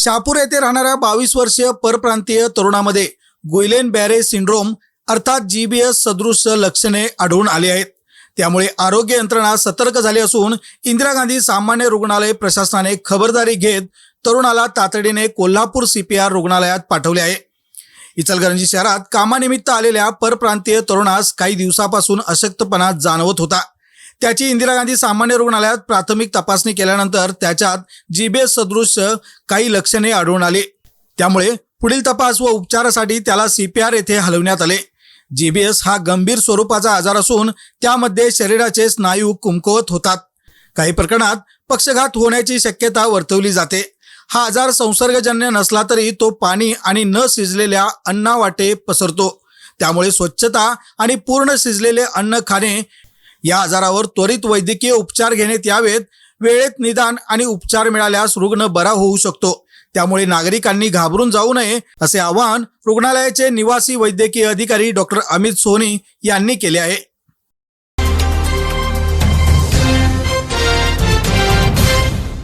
शापूर येथे राहणाऱ्या बावीस वर्षीय परप्रांतीय तरुणामध्ये गुइलेन बॅरे सिंड्रोम अर्थात जी बी एस सदृश लक्षणे आढळून आली आहेत. त्यामुळे आरोग्य यंत्रणा सतर्क झाली असून इंदिरा गांधी सामान्य रुग्णालय प्रशासनाने खबरदारी घेत तरुणाला तातडीने कोल्हापूर सीपीआर रुग्णालयात पाठवले आहे. इचलकरंजी शहरात कामानिमित्त आलेल्या परप्रांतीय तरुणास काही दिवसापासून अशक्तपणा जाणवत होता. त्याची इंदिरा गांधी सामान्य रुग्णालयात प्राथमिक तपासणी केल्यानंतर त्याच्यात जीबीएस सदृश काही लक्षणे आढळून आली. त्यामुळे पुढील तपास व उपचारासाठी त्याला सीपीआर येथे हलवण्यात आले. जीबीएस हा गंभीर स्वरूपाचा आजार असून त्यामध्ये शरीराचे स्नायू कुमकुवत होतात. काही प्रकरणात पक्षघात होण्याची शक्यता वर्तवली जाते. हा आजार संसर्गजन्य नसला तरी तो पाणी आणि न शिजलेल्या अन्नावाटे पसरतो. त्यामुळे स्वच्छता आणि पूर्ण शिजलेले अन्न खाणे या आजारावर त्वरित वैद्यकीय उपचार घेण्यात यावेत. वेळेत निदान आणि उपचार मिळाल्यास रुग्ण बरा होऊ शकतो. त्यामुळे नागरिकांनी घाबरून जाऊ नये असे आवाहन रुग्णालयाचे निवासी वैद्यकीय अधिकारी डॉक्टर अमित सोनी यांनी केले आहे.